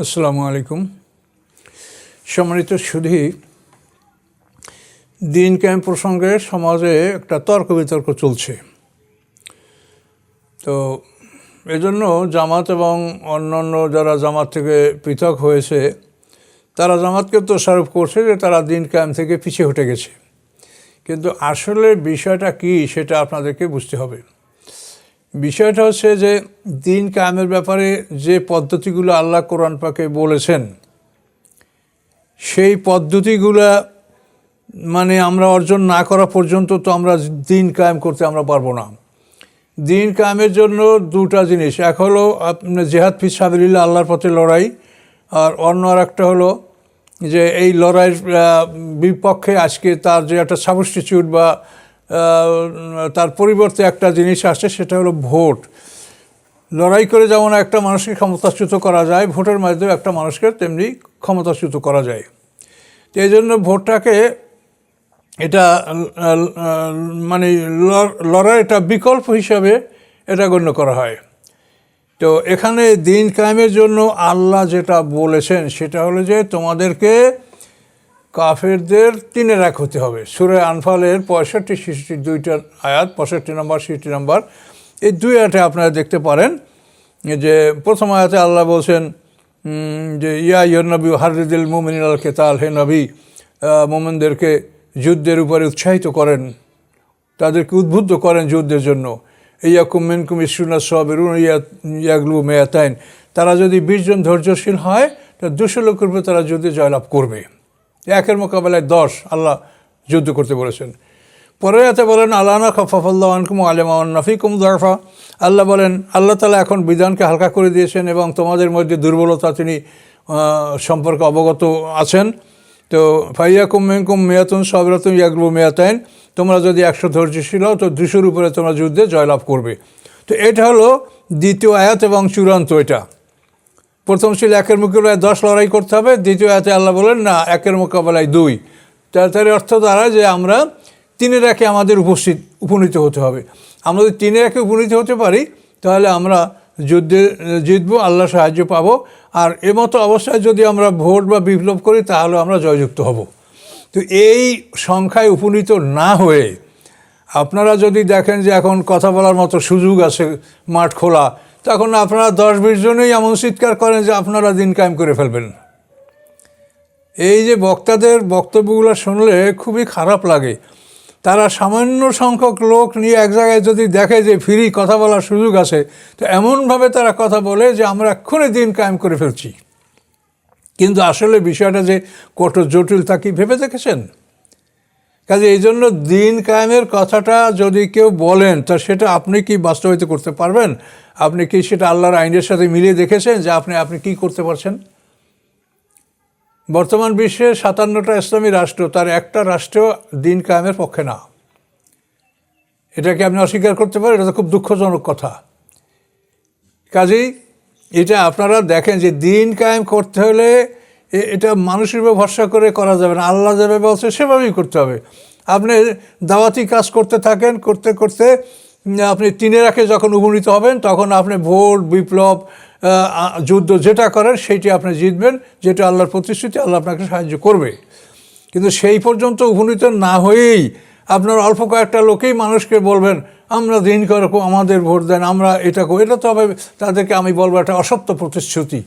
আসসালামু আলাইকুম। সম্মানিত সুধী, দিন ক্যাম্প প্রসঙ্গে সমাজে একটা তর্ক বিতর্ক চলছে। তো এজন্য জামাত এবং অন্যান্য যারা জামাত থেকে পৃথক হয়েছে, তারা জামাতকে তোষারোপ করছে যে তারা দিন ক্যাম্প থেকে পিছিয়ে হটে গেছে। কিন্তু আসলে বিষয়টা কি সেটা আপনাদেরকে বুঝতে হবে। বিষয়টা হচ্ছে যে দিন কায়েমের ব্যাপারে যে পদ্ধতিগুলো আল্লাহ কোরআন পাকে বলেছেন, সেই পদ্ধতিগুলা মানে আমরা অর্জন না করা পর্যন্ত তো আমরা দিন কায়েম করতে আমরা পারব না। দিন কায়েমের জন্য দুটা জিনিস, এক হলো আপনার জেহাদ ফিস সাবিল্লা আল্লাহর পথে লড়াই, আর অন্য আর একটা হলো যে এই লড়াইয়ের বিপক্ষে আজকে তার যে একটা সাবস্টিটিউট বা তার পরিবর্তে একটা জিনিস আসে, সেটা হলো ভোট। লড়াই করে যেমন একটা মানুষকে ক্ষমতাচ্যুত করা যায়, ভোটের মাধ্যমে একটা মানুষকে তেমনি ক্ষমতাচ্যুত করা যায়। তো এই জন্য ভোটটাকে এটা মানে লড়- লড়াই একটা বিকল্প হিসাবে এটা গণ্য করা হয়। তো এখানে দিন কায়েমের জন্য আল্লাহ যেটা বলেছেন, সেটা হলো যে তোমাদেরকে কাফেরদের তিনের এক হতে হবে। সুরে আনফালের পঁয়ষট্টি, ছেষট্টি দুইটা আয়াত, পঁয়ষট্টি নম্বর, ছেষট্টি নম্বর। এই দুই আয়াতে আপনারা দেখতে পারেন যে প্রথম আয়াতে আল্লাহ বলছেন যে, ইয়া ইয়র নবী হারিদিল মোমিন আল কেতাল, হে নবী মোমেনদেরকে যুদ্ধের উপরে উৎসাহিত করেন, তাদেরকে উদ্বুদ্ধ করেন যুদ্ধের জন্য। ইয়াকুম মিনকুম ইসুনা সবেরুন ইয়া, ইয়াগলু মেয়াতাইন। তারা যদি বিশজন ধৈর্যশীল হয়, তো দুশো লোকের উপরে তারা যুদ্ধে জয়লাভ করবে। একের মোকাবেলায় দশ আল্লাহ যুদ্ধ করতে বলেছেন। পরে এতে বলেন আল্লাহনা খফাফল্লাহ আনকুম আলেমা নাফিকুম দরফা আল্লাহ বলেন, আল্লাহ তালা এখন বিধানকে হালকা করে দিয়েছেন এবং তোমাদের মধ্যে দুর্বলতা তিনি সম্পর্কে অবগত আছেন। তো ফাইয়াকুম মেঙ্কুম মেয়াতুন সবরতুন ইয়াগলু মেয়াতাইন। তোমরা যদি একশো ধৈর্যশীল হও, তো দুশোর উপরে তোমরা যুদ্ধে জয়লাভ করবে। তো এটা হলো দ্বিতীয় আয়াত এবং চূড়ান্ত এটা। প্রথম ছিল একের মোকাবেলায় দশ লড়াই করতে হবে, দ্বিতীয় আয়াতে আল্লাহ বলেন, না, একের মোকাবেলায় দুই। তার অর্থ দ্বারা যে আমরা তিনের একে আমাদের উপস্থিত, উপনীত হতে হবে। আমরা যদি তিনের একে উপনীত হতে পারি, তাহলে আমরা যুদ্ধে, জিতবো, আল্লাহ সাহায্য পাবো। আর এমতো অবস্থায় যদি আমরা ভোট বা বিপ্লব করি, তাহলে আমরা জয়যুক্ত হব। তো এই সংখ্যায় উপনীত না হয়ে আপনারা যদি দেখেন যে এখন কথা বলার মতো সুযোগ আছে, মাঠ খোলা তখন আপনারা দশ বিশ জনেই এমন চিৎকার করেন যে আপনারা দিন কায়েম করে ফেলবেন। এই যে বক্তাদের বক্তব্যগুলো শুনলে খুবই খারাপ লাগে। তারা সামান্য সংখ্যক লোক নিয়ে এক জায়গায় যদি দেখে যে ফ্রি কথা বলার সুযোগ আছে, তো এমনভাবে তারা কথা বলে যে আমরা এক্ষুনি দিন কায়েম করে ফেলছি। কিন্তু আসলে বিষয়টা যে কত জটিল তা কি ভেবে দেখেছেন? কাজে এই জন্য দিন কায়েমের কথাটা যদি কেউ বলেন, তা সেটা আপনি কি বাস্তবায়িত করতে পারবেন? আপনি কি সেটা আল্লাহর আইনের সাথে মিলিয়ে দেখেছেন যে আপনি আপনি কি করতে পারছেন? বর্তমান বিশ্বে সাতান্নটা ইসলামী রাষ্ট্র, তার একটা রাষ্ট্র দিন কায়েমের পক্ষে না। এটাকে আপনি অস্বীকার করতে পারেন? এটা তো খুব দুঃখজনক কথা। কাজেই এটা আপনারা দেখেন যে দিন কায়েম করতে হলে এটা মানুষের উপর ভরসা করে করা যাবে না। আল্লাহ যেভাবে বলছে, সেভাবেই করতে হবে। আপনি দাওয়াতি কাজ করতে থাকেন, করতে করতে আপনি তিনে রাখে যখন উপনীত হবেন, তখন আপনি ভোট, বিপ্লব যুদ্ধ যেটা করেন, সেইটি আপনি জিতবেন, যেটা আল্লাহর প্রতিশ্রুতি, আল্লাহ আপনাকে সাহায্য করবে। কিন্তু সেই পর্যন্ত উপনীত না হয়েই আপনার অল্প কয়েকটা লোকেই মানুষকে বলবেন, আমরা দিন করে আমাদের ভোট দেন, আমরা এটা এটা তো তাদেরকে আমি বলব একটা অসত্য প্রতিশ্রুতি।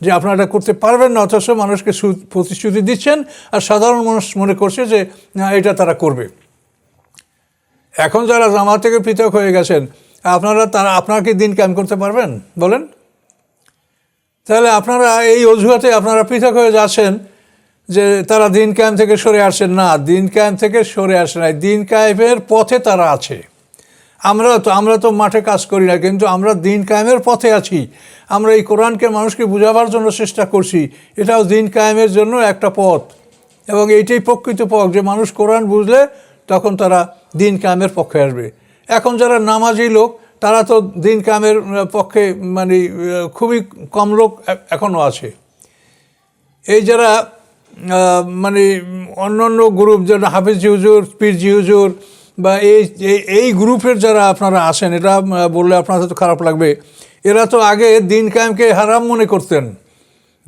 যে আপনারা করতে পারবেন না, অথচ মানুষকে প্রতিশ্রুতি দিচ্ছেন আর সাধারণ মানুষ মনে করছে যে এটা তারা করবে। এখন যারা জামাত থেকে পৃথক হয়ে গেছেন, আপনারা তারা, আপনাকে দিন ক্যাম্প করতে পারবেন? বলেন। তাহলে আপনারা এই অজুহাতে আপনারা পৃথক হয়ে যাচ্ছেন যে তারা দিন ক্যাম্প থেকে সরে আসেন না, দিন ক্যাম্প থেকে সরে আসে না দিন ক্যাম্পের পথে তারা আছে। আমরা তো আমরা তো মাঠে কাজ করি না, কিন্তু আমরা দিন কায়েমের পথে আছি। আমরা এই কোরআনকে মানুষকে বোঝাবার জন্য চেষ্টা করছি। এটাও দিন কায়েমের জন্য একটা পথ। এবং এইটাই প্রকৃত পথ যে মানুষ কোরআন বুঝলে তখন তারা দিন কায়েমের পক্ষে আসবে। এখন যারা নামাজি লোক, তারা তো দিন কায়েমের পক্ষে মানে খুবই কম লোক এখনও আছে। এই যারা মানে অন্য অন্য গ্রুপ যেটা হাফিজ হুজুর, পীরজি হুজুর বা এই, এই- গ্রুপের যারা আপনারা আসেন এটা বললে আপনাদের তো খারাপ লাগবে, এরা তো আগে দিন কায়েমকে হারাম মনে করতেন।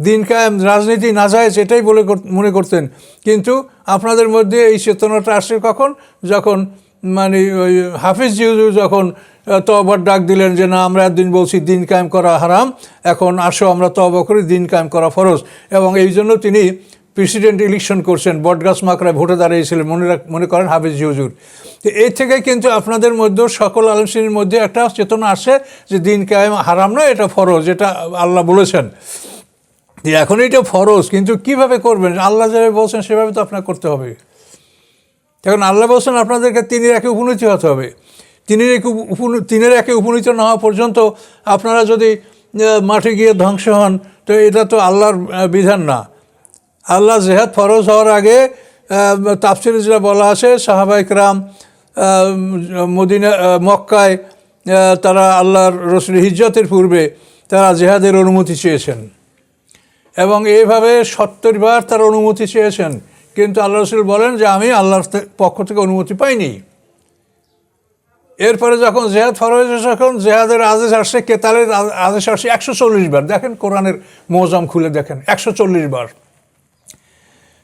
দিন কায়েম রাজনীতি না যায় সেটাই বলে মনে করতেন। কিন্তু আপনাদের মধ্যে এই চেতনাটা আসে কখন? যখন মানে ওই হাফিজ জিউজু যখন তবার ডাক দিলেন যে, না, আমরা একদিন বলছি দিন কায়েম করা হারাম, এখন আসো আমরা তবা করি, দিন কায়েম করা ফরজ। এবং এই জন্য তিনি প্রেসিডেন্ট ইলেকশন করছেন, বটগাছ মাকড়ায় ভোটে দাঁড়িয়েছিলেন, মনে মনে করেন হাফিজ জিউজুর তো এর থেকে কিন্তু আপনাদের মধ্যে, সকল আলমশ্রেণীর মধ্যে একটা চেতনা আসে যে দিন কায়েম হারাম না এটা ফরজ এটা আল্লাহ বলেছেন। যে এখন এটা ফরজ, কিন্তু কীভাবে করবেন? আল্লাহ যেভাবে বলছেন, সেভাবে তো আপনার করতে হবে। এখন আল্লাহ বলছেন আপনাদেরকে তিনের একে উপনীত হতে হবে। তিনের একে তিনের একে উপনীত না হওয়া পর্যন্ত আপনারা যদি মাঠে গিয়ে ধ্বংস হন, তো এটা তো আল্লাহর বিধান না। আল্লাহ জেহাদ ফরজ হওয়ার আগে তাফসিরে যেটা বলা আছে সাহাবাইকরাম মদিনা মক্কায় তারা আল্লাহর রসুল হিজ্জতের পূর্বে তারা জেহাদের অনুমতি চেয়েছেন। এবং এইভাবে সত্তর বার তার অনুমতি চেয়েছেন। কিন্তু আল্লাহ রসুল বলেন যে, আমি আল্লাহর পক্ষ থেকে অনুমতি পাইনি। এরপরে যখন জেহাদ ফরজ যখন জেহাদের আদেশ আসছে, কেতালের আদেশ আসছে একশো চল্লিশ বার। দেখেন কোরআনের মৌজাম খুলে দেখেন, একশো চল্লিশ বার।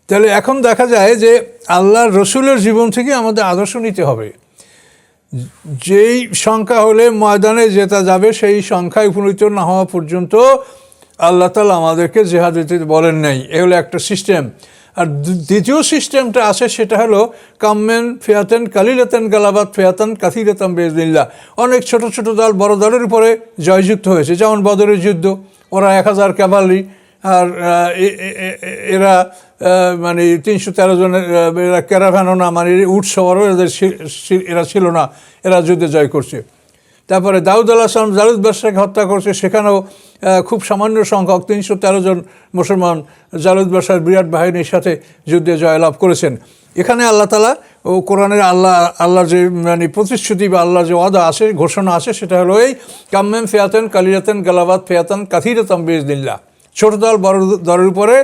তাহলে এখন দেখা যায় যে আল্লাহর রসুলের জীবন থেকে আমাদের আদর্শ নিতে হবে। যেই সংখ্যা হলে ময়দানে জেতা যাবে সেই সংখ্যায় উপনীত না হওয়া পর্যন্ত আল্লাহ তালা আমাদেরকে জেহাদ বলেন নাই। এ হলো একটা সিস্টেম। আর দ্বি- দ্বিতীয় সিস্টেমটা আছে সেটা হলো কাম্মেন ফেয়াতেন কালিলাতেন গালাবাদ ফেয়াতান কাথিরাতাম বেজদিল্লা অনেক ছোট ছোট দল, বড় দলের উপরে জয়যুক্ত হয়েছে। যেমন বদরের যুদ্ধ, ওরা এক হাজার ক্যাভালি আর এরা মানে তিনশো তেরো জনের এরা ক্যারাভ্যানও না মানে উঠ সবারও এদের এরা ছিল না, এরা যুদ্ধে জয় করছে। তারপরে দাউদ আল্লাহ সালাম, জালুদ বাদশাকে হত্যা করছে, সেখানেও খুব সামান্য সংখ্যক, তিনশো তেরো জন মুসলমান জালুদ বাদশার বিরাট বাহিনীর সাথে যুদ্ধে জয়লাভ করেছেন। এখানে আল্লাহ তালা ও কোরআনের আল্লাহ আল্লাহ যে মানে প্রতিশ্রুতি বা আল্লাহ যে ওয়াদা আছে, ঘোষণা আছে, সেটা হলো এই, কাম্মেম ফেয়াতেন কালিরাতেন গালাবাদ ফেয়াতেন কাথিরতাম বেজদিল্লা ছোট দল, বড় দলের উপরে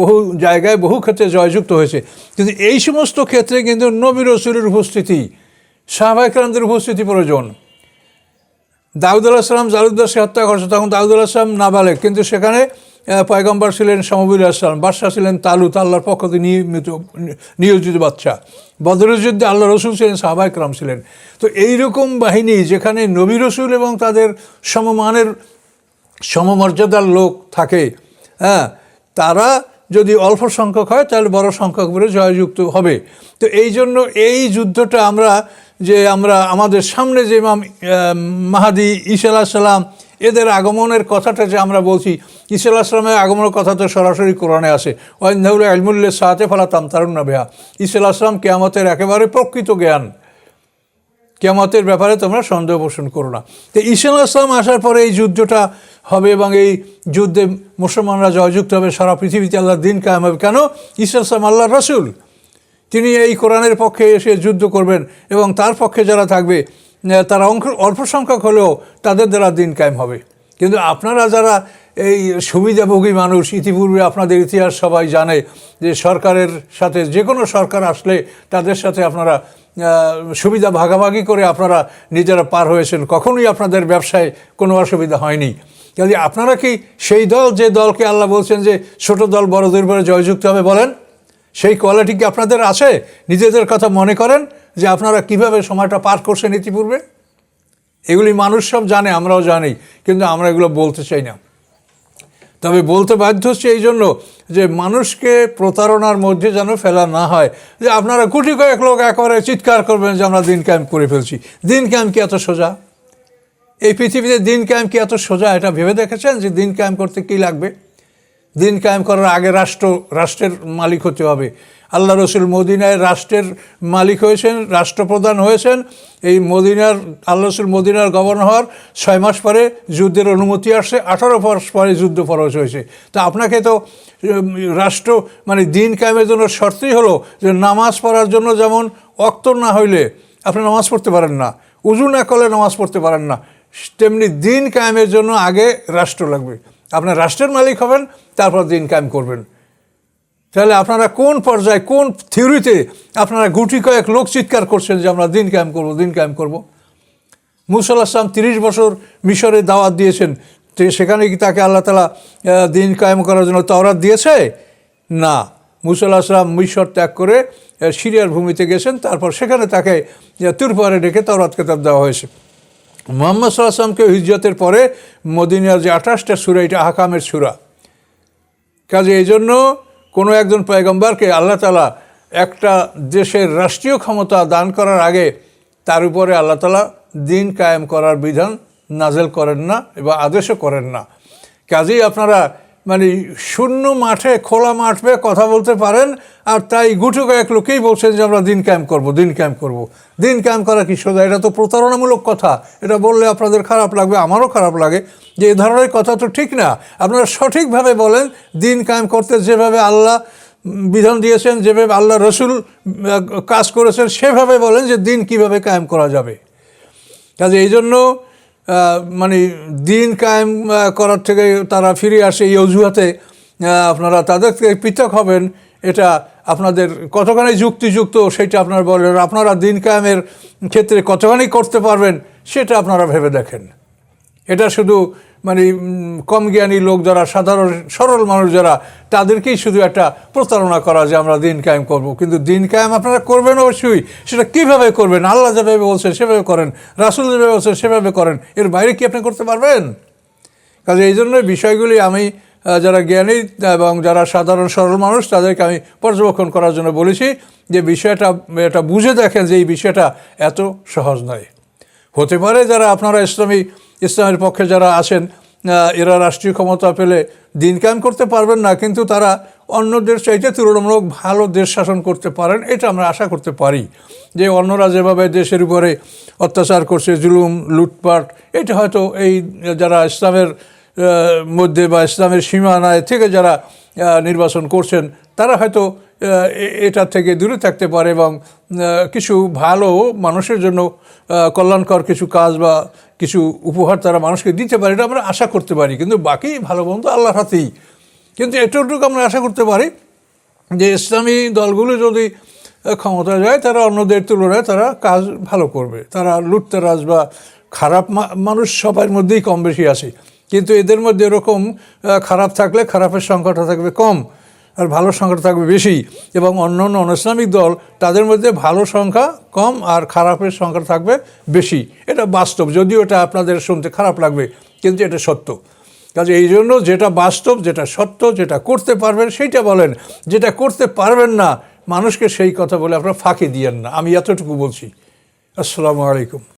বহু জায়গায় বহু ক্ষেত্রে জয়যুক্ত হয়েছে। কিন্তু এই সমস্ত ক্ষেত্রে কিন্তু নবী রসুলের উপস্থিতি সাহবাইকরামদের উপস্থিতি প্রয়োজন। দাউদ আল্লাহ সালাম জালুদ্দাসকে হত্যা করছে, তখন দাউদ আল্লাহ সালাম নাবালেক। কিন্তু সেখানে পয়গম্বর ছিলেন সমবুল আসলাম বাদশাহ ছিলেন তালুত, আল্লাহর পক্ষ থেকে নিয়মিত, নিয়োজিত বাচ্চা বদরের যুদ্ধে আল্লাহ রসুল ছিলেন সাহবাইকরাম ছিলেন। তো এইরকম বাহিনী যেখানে নবী রসুল এবং তাদের সমমানের সমমর্যাদার লোক থাকে হ্যাঁ তারা যদি অল্প সংখ্যক হয়, তাহলে বড় সংখ্যক বলে জয়যুক্ত হবে। তো এই জন্য এই যুদ্ধটা আমরা যে আমরা আমাদের সামনে যে ইমাম মাহাদি ঈসা আলাহ সাল্লাম এদের আগমনের কথাটা যে আমরা বলছি, ঈসা আলাহ সাল্লামের আগমনের কথা তো সরাসরি কোরআনে আসে। ওয়াইন্দাউল আলমুল্লে সাহাতে ফালাতাম তারুণ না বেহা। ঈসা আলাহ সাল্লাম কেয়ামতের একেবারে প্রকৃত জ্ঞান। কেয়ামতের ব্যাপারে তোমরা সন্দেহ পোষণ করো না। তো ঈশান আসলাম আসার পরে এই যুদ্ধটা হবে এবং এই যুদ্ধে মুসলমানরা জয়যুক্ত হবে, সারা পৃথিবীতে আল্লাহর দিন কায়েম হবে। কেন? ঈশা আসলাম আল্লাহর রসুল। তিনি এই কোরআনের পক্ষে এসে যুদ্ধ করবেন এবং তার পক্ষে যারা থাকবে তারা অঙ্ক অল্প সংখ্যক হলেও তাদের দ্বারা দিন কায়েম হবে। কিন্তু আপনারা যারা এই সুবিধাভোগী মানুষ ইতিপূর্বে আপনাদের ইতিহাস সবাই জানে যে সরকারের সাথে যে কোনো সরকার আসলে তাদের সাথে আপনারা সুবিধা ভাগাভাগি করে আপনারা নিজেরা পার হয়েছেন। কখনোই আপনাদের ব্যবসায় কোনো অসুবিধা হয়নি। কাজে আপনারা কি সেই দল, যে দলকে আল্লাহ বলছেন যে ছোট দল বড়দের উপরে জয়যুক্ত হবে বলেন? সেই কোয়ালিটি কি আপনাদের আছে? নিজেদের কথা মনে করেন যে আপনারা কীভাবে সময়টা পার করছেন ইতিপূর্বে? এগুলি মানুষ সব জানে, আমরাও জানি, কিন্তু আমরা এগুলো বলতে চাই না। তবে বলতে বাধ্য হচ্ছে এই জন্য যে মানুষকে প্রতারণার মধ্যে যেন ফেলা না হয়। যে আপনারা গুটি কয়েক লোক একবারে চিৎকার করবেন যে আমরা দিন ক্যাম্প করে ফেলছি। দিন ক্যাম্প কি এত সোজা? এই পৃথিবীতে দিন ক্যাম্প কি এত সোজা? এটা ভেবে দেখেছেন যে দিন ক্যাম্প করতে কী লাগবে? দিন কায়েম করার আগে রাষ্ট্র, রাষ্ট্রের মালিক হতে হবে। আল্লাহ রসুল মদিনায় রাষ্ট্রের মালিক হয়েছেন, রাষ্ট্রপ্রধান হয়েছেন। এই মদিনার, আল্লাহ রসুল মদিনার গভর্নর ছয় মাস পরে যুদ্ধের অনুমতি আসছে, আঠারো মাস পরে যুদ্ধ ফরজ হয়েছে। তা আপনাকে তো রাষ্ট্র মানে দিন কায়েমের জন্য শর্তই হলো যে নামাজ পড়ার জন্য যেমন অক্ত না হইলে আপনি নামাজ পড়তে পারেন না, উজু না করলে নামাজ পড়তে পারেন না, তেমনি দিন কায়েমের জন্য আগে রাষ্ট্র লাগবে। আপনার রাষ্ট্রের মালিক হবেন, তারপর দিন কায়েম করবেন। তাহলে আপনারা কোন পর্যায়ে, কোন থিওরিতে আপনারা গুটি কয়েক লোক চিৎকার করছেন যে আমরা দিন কায়েম করব, দিন কায়েম করব? মুসা আসলাম তিরিশ বছর মিশরে দাওয়াত দিয়েছেন। সেখানে কি তাকে আল্লাহ তালা দিন কায়েম করার জন্য তওরাত দিয়েছে? না। মুসা আসলাম মিশর ত্যাগ করে সিরিয়ার ভূমিতে গেছেন, তারপর সেখানে তাকে তুরপারে ডেকে তওরাত কেতাব দেওয়া হয়েছে। মোহাম্মদ সাল্লাহামকে হিজরতের পরে মদিনার যে আঠাশটা সুরা, এটা হাকামের সুরা। কাজে এই জন্য কোনো একজন পয়গম্বরকে আল্লাহ তালা একটা দেশের রাষ্ট্রীয় ক্ষমতা দান করার আগে তার উপরে আল্লাহ তালা দিন কায়েম করার বিধান নাজেল করেন না বা আদেশও করেন না। কাজেই আপনারা মানে শূন্য মাঠে খোলা মাঠে কথা বলতে পারেন আর তাই গুটো কয়েক লোকেই বলছেন যে আমরা দিন ক্যাম্প করব, দিন ক্যাম্প করব। দিন ক্যাম্প করা কি সোজা? এটা তো প্রতারণামূলক কথা। এটা বললে আপনাদের খারাপ লাগবে, আমারও খারাপ লাগে যে এই ধরনের কথা তো ঠিক না। আপনারা সঠিকভাবে বলেন, দিন কায়েম করতে যেভাবে আল্লাহ বিধান দিয়েছেন, যেভাবে আল্লাহ রসুল কাজ করেছেন, সেভাবে বলেন যে দিন কীভাবে কায়েম করা যাবে। কাজে এই জন্য মানে দিন কায়েম করার থেকে তারা ফিরে আসে এই অজুহাতে আপনারা তাদের থেকে পৃথক হবেন, এটা আপনাদের কতখানি যুক্তিযুক্ত সেটা আপনারা বলেন, আপনারা দিন কায়েমের ক্ষেত্রে কতখানি করতে পারবেন সেটা আপনারা ভেবে দেখেন। এটা শুধু মানে কম জ্ঞানী লোক যারা, সাধারণ, সরল মানুষ যারা, তাদেরকেই শুধু একটা প্রতারণা করা যে আমরা দিন কায়েম করব। কিন্তু দিন কায়েম আপনারা করবেন অবশ্যই। সেটা কীভাবে করবেন? আল্লাহ যেভাবে বলছেন, সেভাবে করেন। রাসুল যেভাবে বলছেন, সেভাবে করেন। এর বাইরে কি আপনি করতে পারবেন? কাজে এই জন্য বিষয়গুলি আমি যারা জ্ঞানী এবং যারা সাধারণ সরল মানুষ, তাদেরকে আমি পর্যবেক্ষণ করার জন্য বলেছি যে বিষয়টা, এটা বুঝে দেখেন যে এই বিষয়টা এত সহজ নয়। হতে পারে যারা আপনারা ইসলামী, ইসলামের পক্ষে যারা আছেন এরা রাষ্ট্রীয় ক্ষমতা পেলে দিন কায়েম করতে পারবেন না, কিন্তু তারা অন্যদের চাইতে তুলনামূলক ভালো দেশ শাসন করতে পারেন, এটা আমরা আশা করতে পারি। যে অন্যরা যেভাবে দেশের উপরে অত্যাচার করছে, জুলুম, লুটপাট, এটা হয়তো এই যারা ইসলামের মধ্যে বা ইসলামের সীমানায় থেকে যারা নির্বাচন করছেন, তারা হয়তো এটা থেকে দূরে থাকতে পারে এবং কিছু ভালো মানুষের জন্য কল্যাণকর কিছু কাজ বা কিছু উপহার তারা মানুষকে দিতে পারে, এটা আমরা আশা করতে পারি। কিন্তু বাকি ভালো বন্ধু আল্লাহর হাতেই। কিন্তু এতটুকু আমরা আশা করতে পারি যে ইসলামী দলগুলো যদি ক্ষমতা যায়, তারা অন্যদের তুলনায় তারা কাজ ভালো করবে। তারা লুটতারাজ বা খারাপ মানুষ সবার মধ্যেই কম বেশি আছে। কিন্তু এদের মধ্যে এরকম খারাপ থাকলে খারাপের সংখ্যাটা থাকবে কম আর ভালো সংখ্যাটা থাকবে বেশি এবং অন্য অন্য অনইসলামিক দল, তাদের মধ্যে ভালো সংখ্যা কম আর খারাপের সংখ্যা থাকবে বেশি। এটা বাস্তব, যদিও এটা আপনাদের শুনতে খারাপ লাগবে, কিন্তু এটা সত্য। কাজে এই জন্য যেটা বাস্তব, যেটা সত্য, যেটা করতে পারবেন সেইটা বলেন। যেটা করতে পারবেন না, মানুষকে সেই কথা বলে আপনারা ফাঁকি দিয়েন না। আমি এতটুকু বলছি। আসসালামু আলাইকুম।